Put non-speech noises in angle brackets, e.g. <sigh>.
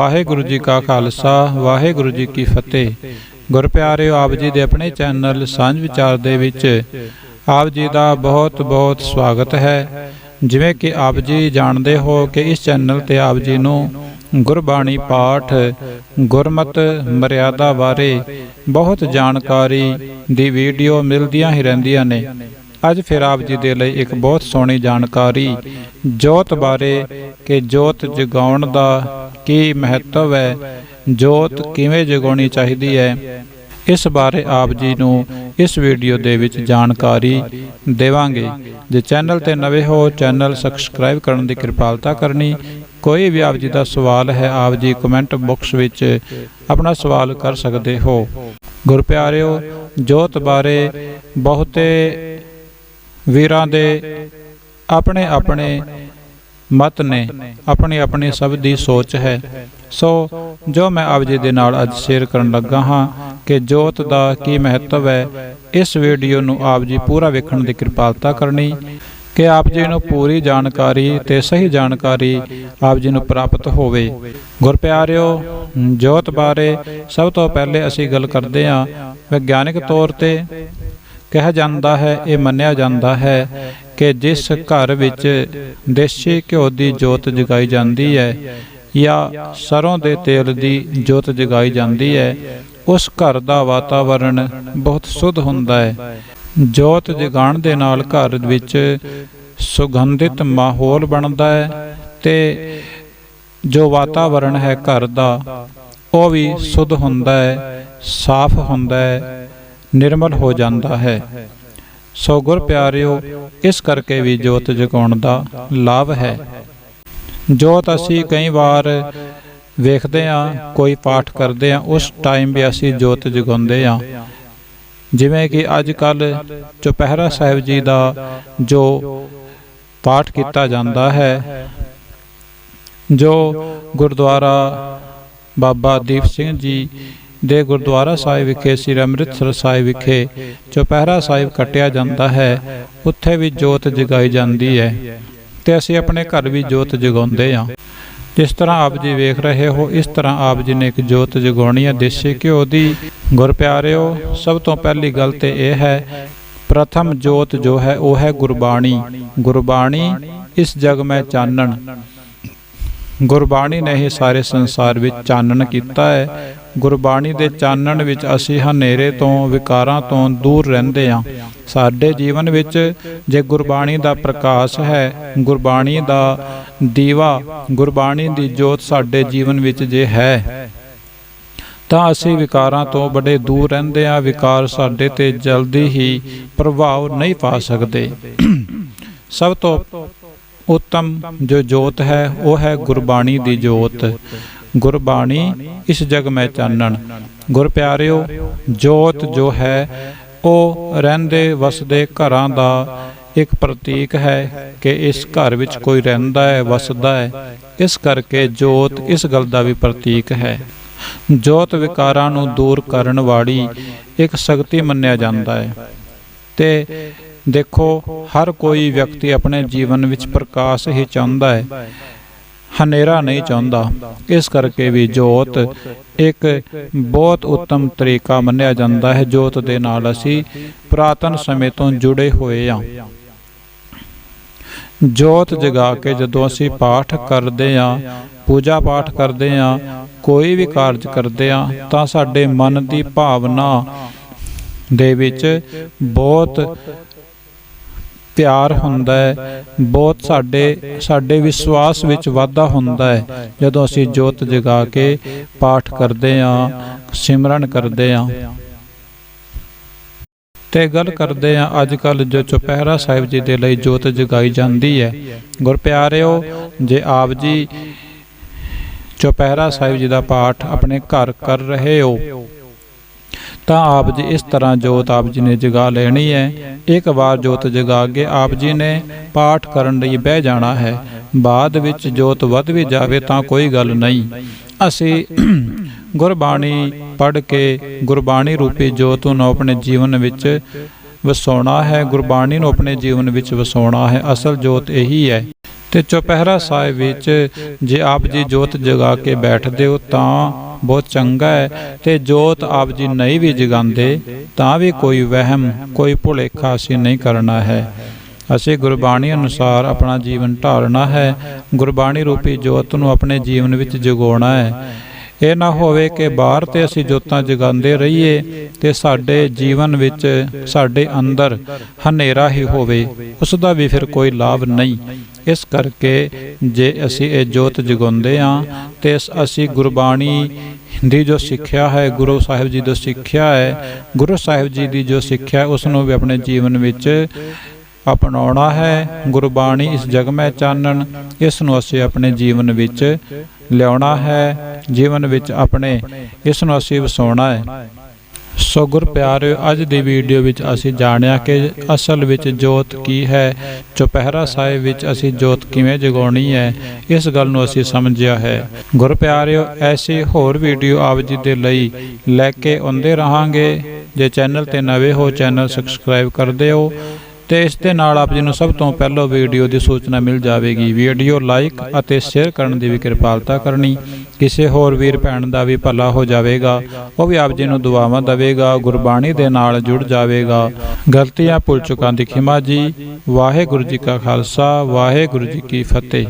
ਵਾਹਿਗੁਰੂ ਜੀ ਕਾ ਖਾਲਸਾ, ਵਾਹਿਗੁਰੂ ਜੀ ਕੀ ਫਤਿਹ। ਗੁਰ ਪਿਆਰਿਓ, ਆਪ ਜੀ ਦੇ ਆਪਣੇ ਚੈਨਲ ਸਾਂਝ ਵਿਚਾਰ ਦੇ ਵਿੱਚ ਆਪ ਜੀ ਦਾ ਬਹੁਤ ਬਹੁਤ ਸਵਾਗਤ ਹੈ। ਜਿਵੇਂ ਕਿ ਆਪ ਜੀ ਜਾਣਦੇ ਹੋ ਕਿ ਇਸ ਚੈਨਲ ਤੇ ਆਪ ਜੀ ਨੂੰ ਗੁਰਬਾਣੀ ਪਾਠ, ਗੁਰਮਤ ਮਰਿਆਦਾ ਬਾਰੇ ਬਹੁਤ ਜਾਣਕਾਰੀ ਦੀ ਵੀਡੀਓ ਮਿਲਦੀਆਂ ਹੀ ਰਹਿੰਦੀਆਂ ਨੇ। ਅੱਜ ਫਿਰ ਆਪ ਜੀ ਦੇ ਲਈ ਇੱਕ ਬਹੁਤ ਸੋਹਣੀ ਜਾਣਕਾਰੀ ਜੋਤ ਬਾਰੇ ਕਿ ਜੋਤ ਜਗਾਉਣ ਦਾ ਕੀ ਮਹੱਤਵ ਹੈ? ਜੋਤ ਕਿਵੇਂ ਜਗਾਉਣੀ ਚਾਹੀਦੀ ਹੈ? ਇਸ ਬਾਰੇ ਆਪ ਜੀ ਨੂੰ ਇਸ ਵੀਡੀਓ ਦੇ ਵਿੱਚ ਜਾਣਕਾਰੀ ਦੇਵਾਂਗੇ। ਜੇ ਚੈਨਲ ਤੇ ਨਵੇਂ ਹੋ, ਚੈਨਲ ਸਬਸਕ੍ਰਾਈਬ ਕਰਨ ਦੀ ਕਿਰਪਾਲਤਾ ਕਰਨੀ। ਕੋਈ ਵੀ ਆਪ ਜੀ ਦਾ ਸਵਾਲ ਹੈ, ਆਪ ਜੀ ਕਮੈਂਟ ਬਾਕਸ ਵਿੱਚ ਆਪਣਾ ਸਵਾਲ ਕਰ ਸਕਦੇ ਹੋ। ਗੁਰਪਿਆਰਿਓ, ਜੋਤ ਬਾਰੇ ਬਹੁਤੇ ਵੀਰਾਂ ਦੇ ਆਪਣੇ ਆਪਣੇ ਮਤ ਨੇ ਆਪਣੀ ਆਪਣੀ ਸਭ ਦੀ ਸੋਚ ਹੈ। ਸੋ ਜੋ ਮੈਂ ਆਪ ਜੀ ਦੇ ਨਾਲ ਅੱਜ ਸ਼ੇਅਰ ਕਰਨ ਲੱਗਾ ਹਾਂ ਕਿ ਜੋਤ ਦਾ ਕੀ ਮਹੱਤਵ ਹੈ, ਇਸ ਵੀਡੀਓ ਨੂੰ ਆਪ ਜੀ ਪੂਰਾ ਵੇਖਣ ਦੀ ਕਿਰਪਾਲਤਾ ਕਰਨੀ, ਕਿ ਆਪ ਜੀ ਨੂੰ ਪੂਰੀ ਜਾਣਕਾਰੀ ਤੇ ਸਹੀ ਜਾਣਕਾਰੀ ਆਪ ਜੀ ਨੂੰ ਪ੍ਰਾਪਤ ਹੋਵੇ। ਗੁਰਪਿਆਰਿਓ, ਜੋਤ ਬਾਰੇ ਸਭ ਤੋਂ ਪਹਿਲੇ ਅਸੀਂ ਗੱਲ ਕਰਦੇ ਹਾਂ ਵਿਗਿਆਨਿਕ ਤੌਰ ਤੇ। ਕਿਹਾ ਜਾਂਦਾ ਹੈ, ਇਹ ਮੰਨਿਆ ਜਾਂਦਾ ਹੈ ਕਿ ਜਿਸ ਘਰ ਵਿੱਚ ਦੇਸੀ ਘਿਓ ਦੀ ਜੋਤ ਜਗਾਈ ਜਾਂਦੀ ਹੈ ਜਾਂ ਸਰੋਂ ਦੇ ਤੇਲ ਦੀ ਜੋਤ ਜਗਾਈ ਜਾਂਦੀ ਹੈ, ਉਸ ਘਰ ਦਾ ਵਾਤਾਵਰਣ ਬਹੁਤ ਸੁੱਧ ਹੁੰਦਾ ਹੈ। ਜੋਤ ਜਗਾਉਣ ਦੇ ਨਾਲ ਘਰ ਵਿੱਚ ਸੁਗੰਧਿਤ ਮਾਹੌਲ ਬਣਦਾ ਹੈ ਤੇ ਜੋ ਵਾਤਾਵਰਣ ਹੈ ਘਰ ਦਾ, ਉਹ ਵੀ ਸੁੱਧ ਹੁੰਦਾ ਹੈ, ਸਾਫ਼ ਹੁੰਦਾ ਹੈ, ਨਿਰਮਲ ਹੋ ਜਾਂਦਾ ਹੈ। ਸੋ ਗੁਰ ਪਿਆਰਿਓ, ਇਸ ਕਰਕੇ ਵੀ ਜੋਤ ਜਗਾਉਣ ਦਾ ਲਾਭ ਹੈ। ਜੋਤ ਅਸੀਂ ਕਈ ਵਾਰ ਵੇਖਦੇ ਆ ਕੋਈ ਪਾਠ ਕਰਦੇ ਆ ਉਸ ਟਾਈਮ ਵੀ ਅਸੀਂ ਜੋਤ ਜਗਾਉਂਦੇ ਆ ਜਿਵੇਂ ਕਿ ਅੱਜ ਕੱਲ ਚੁਪਹਿਰਾ ਸਾਹਿਬ ਜੀ ਦਾ ਜੋ ਪਾਠ ਕੀਤਾ ਜਾਂਦਾ ਹੈ, ਜੋ ਗੁਰਦੁਆਰਾ ਬਾਬਾ ਦੀਪ ਸਿੰਘ ਜੀ ਦੇ ਗੁਰਦੁਆਰਾ ਸਾਹਿਬ ਵਿਖੇ, ਸ੍ਰੀ ਅੰਮ੍ਰਿਤਸਰ ਸਾਹਿਬ ਵਿਖੇ ਚੌਪਹਿਰਾ ਸਾਹਿਬ ਕੱਟਿਆ ਜਾਂਦਾ ਹੈ, ਉੱਥੇ ਵੀ ਜੋਤ ਜਗਾਈ ਜਾਂਦੀ ਹੈ ਤੇ ਅਸੀਂ ਆਪਣੇ ਘਰ ਵੀ ਜੋਤ ਜਗਾਉਂਦੇ ਹਾਂ। ਜਿਸ ਤਰ੍ਹਾਂ ਆਪ ਜੀ ਵੇਖ ਰਹੇ ਹੋ, ਇਸ ਤਰ੍ਹਾਂ ਆਪ ਜੀ ਨੇ ਇੱਕ ਜੋਤ ਜਗਾਉਣੀ ਹੈ। ਦੇਸੀ ਘਿਓ ਦੀ, ਗੁਰ ਪਿਆਰਿਓ, ਸਭ ਤੋਂ ਪਹਿਲੀ ਗੱਲ ਤੇ ਇਹ ਹੈ, ਪ੍ਰਥਮ ਜੋਤ ਜੋ ਹੈ, ਉਹ ਹੈ ਗੁਰਬਾਣੀ। ਗੁਰਬਾਣੀ ਇਸ ਜਗ ਮੈਂ ਚਾਨਣ। ਗੁਰਬਾਣੀ ਨੇ ਹੀ ਸਾਰੇ ਸੰਸਾਰ ਵਿੱਚ ਚਾਨਣ ਕੀਤਾ ਹੈ। ਗੁਰਬਾਣੀ ਦੇ ਚਾਨਣ ਵਿੱਚ ਅਸੀਂ ਹਨੇਰੇ ਤੋਂ, ਵਿਕਾਰਾਂ ਤੋਂ ਦੂਰ ਰਹਿੰਦੇ ਹਾਂ। ਸਾਡੇ ਜੀਵਨ ਵਿੱਚ ਜੇ ਗੁਰਬਾਣੀ ਦਾ ਪ੍ਰਕਾਸ਼ ਹੈ, ਗੁਰਬਾਣੀ ਦਾ ਦੀਵਾ, ਗੁਰਬਾਣੀ ਦੀ ਜੋਤ ਸਾਡੇ ਜੀਵਨ ਵਿੱਚ ਜੇ ਹੈ, ਤਾਂ ਅਸੀਂ ਵਿਕਾਰਾਂ ਤੋਂ ਬੜੇ ਦੂਰ ਰਹਿੰਦੇ ਹਾਂ। ਵਿਕਾਰ ਸਾਡੇ ਤੇ ਜਲਦੀ ਹੀ ਪ੍ਰਭਾਵ ਨਹੀਂ ਪਾ ਸਕਦੇ। ਸਭ ਤੋਂ ਉੱਤਮ ਜੋ ਜੋਤ ਹੈ, ਉਹ ਹੈ ਗੁਰਬਾਣੀ ਦੀ ਜੋਤ। ਗੁਰਬਾਣੀ ਇਸ ਜਗ ਮੈਂ ਚਾਨਣ। ਗੁਰ ਪਿਆਰਿਓ ਜੋਤ ਜੋ ਹੈ, ਉਹ ਰਹਿੰਦੇ ਵਸਦੇ ਘਰਾਂ ਦਾ ਇੱਕ ਪ੍ਰਤੀਕ ਹੈ ਕਿ ਇਸ ਘਰ ਵਿੱਚ ਕੋਈ ਰਹਿੰਦਾ ਹੈ, ਵਸਦਾ ਹੈ। ਇਸ ਕਰਕੇ ਜੋਤ ਇਸ ਗੱਲ ਦਾ ਵੀ ਪ੍ਰਤੀਕ ਹੈ। ਜੋਤ ਵਿਕਾਰਾਂ ਨੂੰ ਦੂਰ ਕਰਨ ਵਾਲੀ ਇੱਕ ਸ਼ਕਤੀ ਮੰਨਿਆ ਜਾਂਦਾ ਹੈ। ਤੇ ਦੇਖੋ, ਹਰ ਕੋਈ ਵਿਅਕਤੀ ਆਪਣੇ ਜੀਵਨ ਵਿੱਚ ਪ੍ਰਕਾਸ਼ ਹੀ ਚਾਹੁੰਦਾ ਹੈ। ਹਨੇਰਾ ਨਹੀਂ ਚਾਹੁੰਦਾ। ਇਸ ਕਰਕੇ ਵੀ ਜੋਤ ਇੱਕ ਬਹੁਤ ਉੱਤਮ ਤਰੀਕਾ ਮੰਨਿਆ ਜਾਂਦਾ ਹੈ ਜੋਤ ਦੇ ਨਾਲ ਅਸੀਂ ਪ੍ਰਾਤਨ ਸਮੇਂ ਤੋਂ ਜੁੜੇ ਹੋਏ ਹਾਂ। ਜੋਤ ਜਗਾ ਕੇ ਜਦੋਂ ਅਸੀਂ ਪਾਠ ਕਰਦੇ ਹਾਂ, ਪੂਜਾ ਪਾਠ ਕਰਦੇ ਹਾਂ, ਕੋਈ ਵੀ ਕਾਰਜ ਕਰਦੇ ਹਾਂ, ਤਾਂ ਸਾਡੇ ਮਨ ਦੀ ਭਾਵਨਾ ਦੇ ਵਿੱਚ ਬਹੁਤ ਪਿਆਰ ਹੁੰਦਾ ਹੈ, ਬਹੁਤ ਸਾਡੇ ਸਾਡੇ ਵਿਸ਼ਵਾਸ ਵਿੱਚ ਵਾਧਾ ਹੁੰਦਾ ਹੈ। ਜਦੋਂ ਅਸੀਂ ਜੋਤ ਜਗਾ ਕੇ ਪਾਠ ਕਰਦੇ ਹਾਂ, ਸਿਮਰਨ ਕਰਦੇ ਹਾਂ। ਤੇ ਗੱਲ ਕਰਦੇ ਹਾਂ ਅੱਜ ਕੱਲ ਜੋ ਚੁਪਹਿਰਾ ਸਾਹਿਬ ਜੀ ਦੇ ਲਈ ਜੋਤ ਜਗਾਈ ਜਾਂਦੀ ਹੈ। ਗੁਰ ਪਿਆਰਿਓ ਜੇ ਆਪ ਜੀ ਚੁਪਹਿਰਾ ਸਾਹਿਬ ਜੀ ਦਾ ਪਾਠ ਆਪਣੇ ਘਰ ਕਰ ਰਹੇ ਹੋ ਤਾਂ ਆਪ ਜੀ ਇਸ ਤਰ੍ਹਾਂ ਜੋਤ ਆਪ ਜੀ ਨੇ ਜਗਾ ਲੈਣੀ ਹੈ। ਇੱਕ ਵਾਰ ਜੋਤ ਜਗਾ ਕੇ ਆਪ ਜੀ ਨੇ, ਪਾਠ ਕਰਨ ਲਈ ਬਹਿ ਜਾਣਾ ਹੈ। ਬਾਅਦ ਵਿੱਚ ਜੋਤ ਵੱਧ ਵੀ ਜਾਵੇ ਤਾਂ ਕੋਈ ਗੱਲ ਨਹੀਂ। ਅਸੀਂ <clears throat> ਗੁਰਬਾਣੀ ਪੜ੍ਹ ਕੇ ਗੁਰਬਾਣੀ ਰੂਪੀ ਜੋਤ ਨੂੰ ਆਪਣੇ ਜੀਵਨ ਵਿੱਚ ਵਸਾਉਣਾ ਹੈ। ਗੁਰਬਾਣੀ ਨੂੰ ਆਪਣੇ ਜੀਵਨ ਵਿੱਚ ਵਸਾਉਣਾ ਹੈ। ਅਸਲ ਜੋਤ ਇਹੀ ਹੈ। ਤੇ ਚੁਪਹਿਰਾ ਸਾਹਿਬ ਵਿੱਚ ਜੇ ਆਪ ਜੀ ਜੋਤ ਜਗਾ ਕੇ ਬੈਠਦੇ ਹੋ ਤਾਂ ਬਹੁਤ ਚੰਗਾ ਹੈ ਤੇ ਜੋਤ ਆਪ ਜੀ ਨਹੀਂ ਵੀ ਜਗਾਉਂਦੇ, ਤਾਂ ਵੀ ਕੋਈ ਵਹਿਮ, ਕੋਈ ਭੁਲੇਖਾ ਅਸੀਂ ਨਹੀਂ ਕਰਨਾ ਹੈ। ਅਸੀਂ ਗੁਰਬਾਣੀ ਅਨੁਸਾਰ ਆਪਣਾ ਜੀਵਨ ਢਾਲਣਾ ਹੈ। ਗੁਰਬਾਣੀ ਰੂਪੀ ਜੋਤ ਨੂੰ ਆਪਣੇ ਜੀਵਨ ਵਿੱਚ ਜਗਾਉਣਾ ਹੈ। ਇਹ ਨਾ ਹੋਵੇ ਕਿ ਬਾਹਰ ਤੇ ਅਸੀਂ ਜੋਤਾਂ ਜਗਾਉਂਦੇ ਰਹੀਏ ਤੇ ਸਾਡੇ ਜੀਵਨ ਵਿੱਚ ਸਾਡੇ ਅੰਦਰ ਹਨੇਰਾ ਹੀ ਹੋਵੇ ਉਸ ਦਾ ਵੀ ਫਿਰ ਕੋਈ ਲਾਭ ਨਹੀਂ। ਇਸ ਕਰਕੇ ਜੇ ਅਸੀਂ ਇਹ ਜੋਤ ਜਗਾਉਂਦੇ ਹਾਂ ਤੇ ਅਸੀਂ ਗੁਰਬਾਣੀ ਦੀ ਜੋ ਸਿੱਖਿਆ ਹੈ ਗੁਰੂ ਸਾਹਿਬ ਜੀ ਦੀ ਸਿੱਖਿਆ ਹੈ ਗੁਰੂ ਸਾਹਿਬ ਜੀ ਦੀ ਜੋ ਸਿੱਖਿਆ ਹੈ, ਉਸ ਨੂੰ ਵੀ ਆਪਣੇ ਜੀਵਨ ਵਿੱਚ ਅਪਣਾਉਣਾ ਹੈ। ਗੁਰਬਾਣੀ ਇਸ ਜਗ ਮੈਂ ਚਾਨਣ ਇਸ ਨੂੰ ਅਸੀਂ ਆਪਣੇ ਜੀਵਨ ਵਿੱਚ ਲਿਆਉਣਾ ਹੈ, ਜੀਵਨ ਵਿੱਚ ਆਪਣੇ, ਇਸ ਨੂੰ ਅਸੀਂ ਵਸਾਉਣਾ ਹੈ। ਸੋ ਗੁਰ ਪਿਆਰਿਓ, ਅੱਜ ਦੀ ਵੀਡੀਓ ਵਿੱਚ ਅਸੀਂ ਜਾਣਿਆ ਕਿ ਅਸਲ ਵਿੱਚ ਜੋਤ ਕੀ ਹੈ, ਚੁਪਹਿਰਾ ਸਾਹਿਬ ਵਿੱਚ ਅਸੀਂ ਜੋਤ ਕਿਵੇਂ ਜਗਾਉਣੀ ਹੈ, ਇਸ ਗੱਲ ਨੂੰ ਅਸੀਂ ਸਮਝਿਆ ਹੈ। ਗੁਰ ਪਿਆਰਿਓ, ਐਸੀ ਹੋਰ ਵੀਡੀਓ ਆਪ ਜੀ ਦੇ ਲਈ ਲੈ ਕੇ ਆਉਂਦੇ ਰਹਾਂਗੇ। ਜੇ ਚੈਨਲ ਤੇ ਨਵੇਂ ਹੋ, ਚੈਨਲ ਸਬਸਕ੍ਰਾਈਬ ਕਰ ਦਿਓ। ਤੇ ਇਸ ਦੇ ਨਾਲ ਆਪ ਜੀ ਨੂੰ ਸਭ ਤੋਂ ਪਹਿਲਾਂ ਵੀਡੀਓ ਦੀ ਸੂਚਨਾ ਮਿਲ ਜਾਵੇਗੀ। ਵੀਡੀਓ ਲਾਈਕ ਅਤੇ ਸ਼ੇਅਰ ਕਰਨ ਦੀ ਵੀ ਕਿਰਪਾਲਤਾ ਕਰਨੀ। ਕਿਸੇ ਹੋਰ ਵੀਰ ਭੈਣ ਦਾ ਵੀ ਭਲਾ ਹੋ ਜਾਵੇਗਾ। ਉਹ ਵੀ ਆਪ ਜੀ ਨੂੰ ਦੁਆਵਾਂ ਦੇਵੇਗਾ, ਗੁਰਬਾਣੀ ਦੇ ਨਾਲ ਜੁੜ ਜਾਵੇਗਾ। ਗਲਤੀਆਂ ਭੁੱਲ ਚੁੱਕਾਂ ਦੀ ਖਿਮਾ ਜੀ। ਵਾਹਿਗੁਰੂ ਜੀ ਕਾ ਖਾਲਸਾ, ਵਾਹਿਗੁਰੂ ਜੀ ਕੀ ਫਤਿਹ।